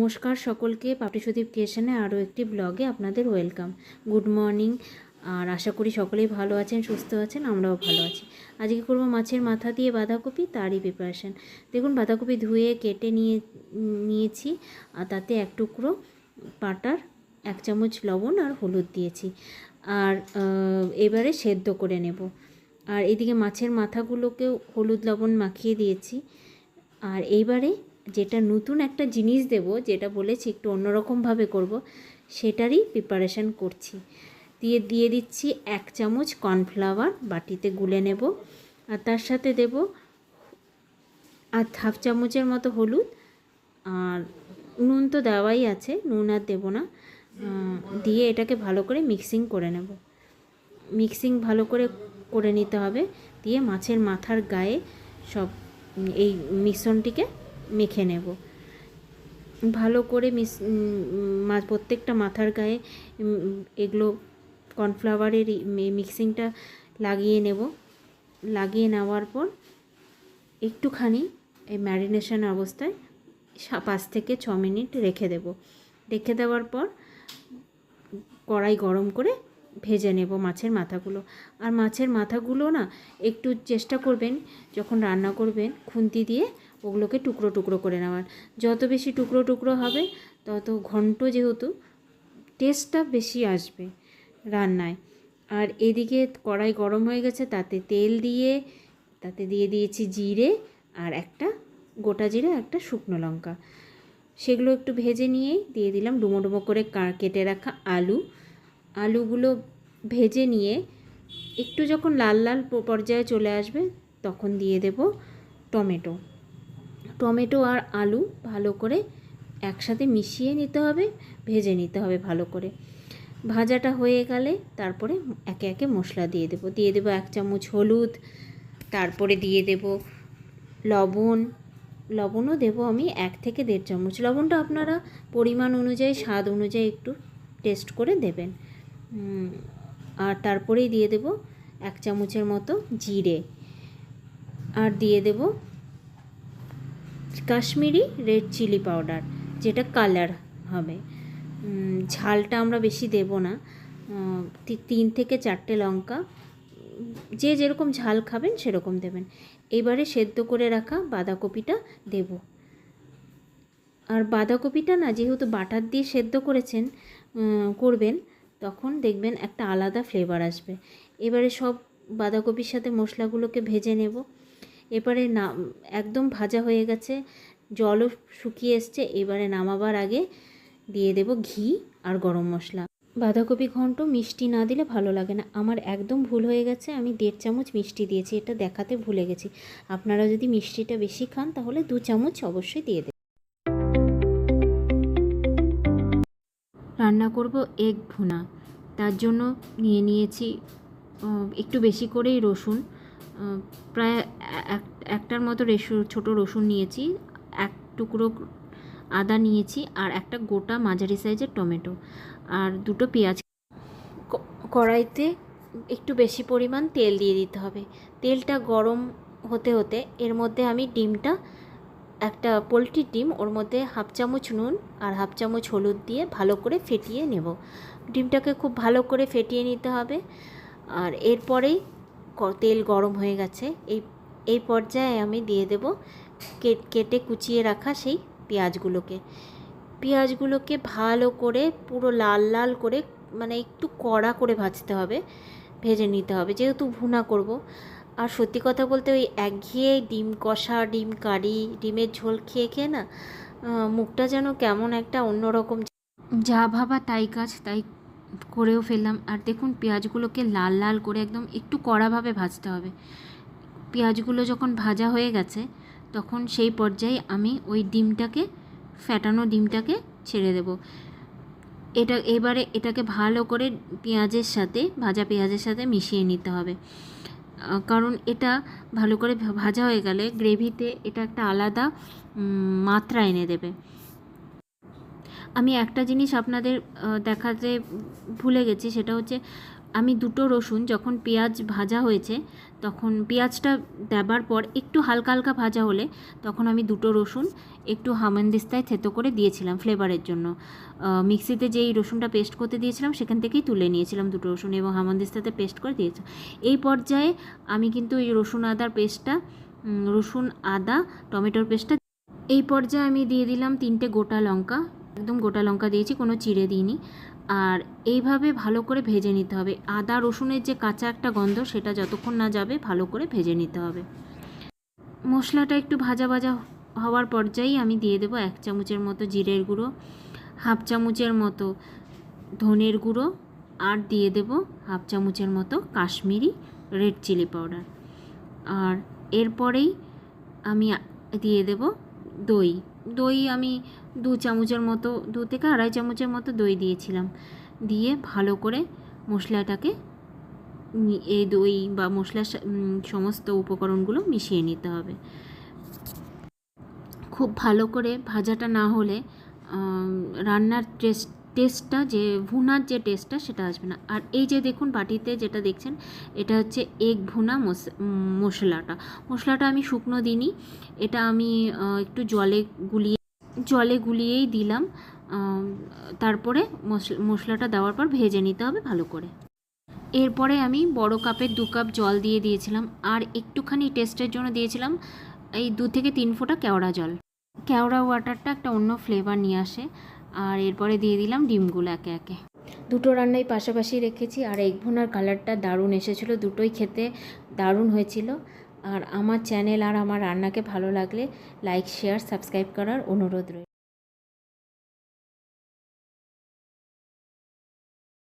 নমস্কার সকলকে। পাপড়ি সুদীপ ক্রিয়েশনে আরও একটি ব্লগে আপনাদের ওয়েলকাম। Good morning. আর আশা করি সকলেই ভালো আছেন, সুস্থ আছেন, আমরাও ভালো আছি। আজকে করব মাছের মাথা দিয়ে বাঁধাকপি, তারই প্রিপারেশান দেখুন, বাঁধাকপি ধুয়ে, কেটে নিয়ে, নিয়েছি। আর তাতে এক টুকরো পাটার এক চামচ লবণ আর হলুদ দিয়েছি। আর এবারে সেদ্ধ করে নেব। আর এদিকে মাছের মাথাগুলোকেও হলুদ লবণ মাখিয়ে দিয়েছি। আর এইবারে যেটা নতুন একটা জিনিস দেব, যেটা বলেছি একটু অন্যরকমভাবে করব, সেটারই প্রিপারেশান করছি। দিয়ে দিয়ে দিচ্ছি এক চামচ কর্নফ্লাওয়ার বাটিতে গুলে নেব, আর তার সাথে দেব আর হাফ চামচের মতো হলুদ, আর নুন তো দেওয়াই আছে, নুন আর দেবো না দিয়ে এটাকে ভালো করে মিক্সিং করে নেব। মিক্সিং ভালো করে করে নিতে হবে, দিয়ে মাছের মাথার গায়ে সব এই মিশ্রণটিকে মেখে নেব। ভালো করে মিস প্রত্যেকটা মাথার গায়ে এগুলো কর্নফ্লাওয়ারের মিক্সিংটা লাগিয়ে নেব। লাগিয়ে নেওয়ার পর একটুখানি এই ম্যারিনেশন অবস্থায় পাঁচ থেকে ছ মিনিট রেখে দেব। রেখে দেওয়ার পর কড়াই গরম করে ভেজে নেব মাছের মাথাগুলো। আর মাছের মাথাগুলো না একটু চেষ্টা করবেন, যখন রান্না করবেন, খুন্তি দিয়ে ওগুলোকে টুকরো টুকরো করে নেওয়ার। যত বেশি টুকরো টুকরো হবে, তত ঘন্ট যেহেতু টেস্টটা বেশি আসবে রান্নায়। আর এদিকে কড়াই গরম হয়ে গেছে, তাতে তেল দিয়ে, তাতে দিয়ে দিয়েছি জিরে আর একটা গোটা জিরে একটা শুকনো লঙ্কা। সেগুলো একটু ভেজে নিয়েই দিয়ে দিলাম ডুমো ডুমো করে কেটে রাখা আলু। আলুগুলো ভেজে নিয়ে একটু যখন লাল লাল পর্যায়ে চলে আসবে, তখন দিয়ে দেব টমেটো। টমেটো আর আলু ভালো করে একসাথে মিশিয়ে নিতে হবে, ভেজে নিতে হবে ভালো করে। ভাজাটা হয়ে গেলে তারপরে একে একে মশলা দিয়ে দেবো। দিয়ে দেবো এক চামচ হলুদ, তারপরে দিয়ে দেব লবণ। লবণও দেবো আমি এক থেকে দেড় চামচ। লবণটা আপনারা পরিমাণ অনুযায়ী, স্বাদ অনুযায়ী একটু টেস্ট করে দেবেন। আর তারপরেই দিয়ে দেব এক চামচের মতো জিরে। আর দিয়ে দেব কাশ্মীরি রেড চিলি পাউডার, যেটা কালার হবে। ঝালটা আমরা বেশি দেব না। তিন থেকে চারটে লঙ্কা, যে যেরকম ঝাল খাবেন সেরকম দেবেন। এবারে সেদ্ধ করে রাখা বাঁধাকপিটা দেব। আর বাঁধাকপিটা না, যেহেতু বাটার দিয়ে সেদ্ধ করেছেন করবেন, তখন দেখবেন একটা আলাদা ফ্লেভার আসবে। এবারে সব বাঁধাকপির সাথে মশলাগুলোকে ভেজে নেব। এবারে না, একদম ভাজা হয়ে গেছে, জলও শুকিয়ে এসছে, এবারে নামাবার আগে দিয়ে দেব ঘি আর গরম মশলা। বাঁধাকপি ঘন্ট মিষ্টি না দিলে ভালো লাগে না। আমার একদম ভুল হয়ে গেছে, আমি দেড় চামচ মিষ্টি দিয়েছি, এটা দেখাতে ভুলে গেছি। আপনারা যদি মিষ্টিটা বেশি খান, তাহলে দু চামচ অবশ্যই দিয়ে দেবেন। রান্না করব এগ ভুনা, তার জন্য নিয়ে নিয়েছি একটু বেশি করেই রসুন। প্রায় একটার মতো রেসু ছোটো রসুন নিয়েছি, এক টুকরো আদা নিয়েছি আর একটা গোটা মাঝারি সাইজের টমেটো আর দুটো পেঁয়াজ। কড়াইতে একটু বেশি পরিমাণ তেল দিয়ে দিতে হবে। তেলটা গরম হতে হতে এর মধ্যে আমি ডিমটা, একটা পোলট্রির ডিম, ওর মধ্যে হাফ চামচ নুন আর হাফ চামচ হলুদ দিয়ে ভালো করে ফেটিয়ে নেব। ডিমটাকে খুব ভালো করে ফেটিয়ে নিতে হবে আর এরপরেই তেল গরম হয়ে গেছে। এই এই পর্যায়ে আমি দিয়ে দেব কেটে কুচিয়ে রাখা সেই পেঁয়াজগুলোকে। পেঁয়াজগুলোকে ভালো করে পুরো লাল লাল করে মানে একটু কড়া করে ভাজতে হবে, ভেজে নিতে হবে। যেহেতু ভুনা করব। আর সত্যি কথা বলতে ওই একঘেয়ে ডিম কষা, ডিম কারি, ডিমের ঝোল খেয়ে খেয়ে না মুখটা যেন কেমন একটা অন্যরকম। যা ভাবা তাই কাজ, তাই করেও ফেললাম। আর দেখুন, পেঁয়াজগুলোকে লাল লাল করে একদম একটু কড়াভাবে ভাজতে হবে। পেঁয়াজগুলো যখন ভাজা হয়ে গেছে, তখন সেই পর্যায়ে আমি ওই ডিমটাকে ফ্যাটানো ডিমটাকে ছেড়ে দেব। এটা, এবারে এটাকে ভালো করে পেঁয়াজের সাথে, ভাজা পেঁয়াজের সাথে মিশিয়ে নিতে হবে। কারণ এটা ভালো করে ভাজা হয়ে গেলে গ্রেভিতে এটা একটা আলাদা মাত্রা এনে দেবে। আমি একটা জিনিস আপনাদের দেখাতে ভুলে গেছি, সেটা হচ্ছে আমি দুটো রসুন যখন পেঁয়াজ ভাজা হয়েছে, তখন পেঁয়াজটা দেবার পর একটু হালকা হালকা ভাজা হলে তখন আমি দুটো রসুন একটু হামানদিস্তায় থেতো করে দিয়েছিলাম ফ্লেভারের জন্য। মিক্সিতে যেই রসুনটা পেস্ট করতে দিয়েছিলাম, সেখান থেকেই তুলে নিয়েছিলাম দুটো রসুন এবং হামানদিস্তাতে পেস্ট করে দিয়েছিলাম। এই পর্যায়ে আমি কিন্তু এই রসুন আদার পেস্টটা রসুন আদা, টমেটোর পেস্টটা, এই পর্যায়ে আমি দিয়ে দিলাম তিনটে গোটা লঙ্কা। একদম গোটা লঙ্কা দিয়েছি, কোনো চিড়ে দিইনি। আর এইভাবে ভালো করে ভেজে নিতে হবে। আদা, রসুনের যে কাঁচা একটা গন্ধ, সেটা যতক্ষণ না যাবে, ভালো করে ভেজে নিতে হবে। মশলাটা একটু ভাজা ভাজা হওয়ার পর্যায়েই আমি দিয়ে দেবো এক চামচের মতো জিরের গুঁড়ো, হাফ চামচের মতো ধনের গুঁড়ো, আর দিয়ে দেবো হাফ চামচের মতো কাশ্মীরি রেড চিলি পাউডার। আর এরপরেই আমি দিয়ে দেব দই। দই আমি দু চামচের মতো, দু থেকে আড়াই চামচের মতো দই দিয়েছিলাম। দিয়ে ভালো করে মশলাটাকে এই দই বা মশলার সমস্ত উপকরণগুলো মিশিয়ে নিতে হবে। খুব ভালো করে ভাজাটা না হলে রান্নার টেস্ট, টেস্টটা যে, ভুনার যে টেস্টটা সেটা আসবে না। আর এই যে দেখুন বাটিতে যেটা দেখছেন, এটা হচ্ছে এগ ভুনা মশ- মশলাটা। মশলাটা আমি শুকনো দিইনি, এটা আমি একটু জলে গুলিয়ে জলে গুলিয়েই দিলাম। তারপরে মশলা, মশলাটা দেওয়ার পর ভেজে নিতে হবে ভালো করে। এরপরে আমি বড় কাপের দু কাপ জল দিয়ে দিয়েছিলাম আর একটুখানি টেস্টের জন্য দিয়েছিলাম এই দু থেকে তিন ফোঁটা কেওড়া জল। কেওড়া ওয়াটারটা একটা অন্য ফ্লেভার নিয়ে আসে আর এরপরে দিয়ে দিলাম ডিমগুলো একে একে। দুটো রান্নাই পাশাপাশি রেখেছি আর এগ ভুনার কালারটা দারুণ এসেছিল। দুটোই খেতে দারুণ হয়েছিল। আর আমার চ্যানেল আর আমার রান্নাকে ভালো লাগলে লাইক শেয়ার সাবস্ক্রাইব করার অনুরোধ রইল।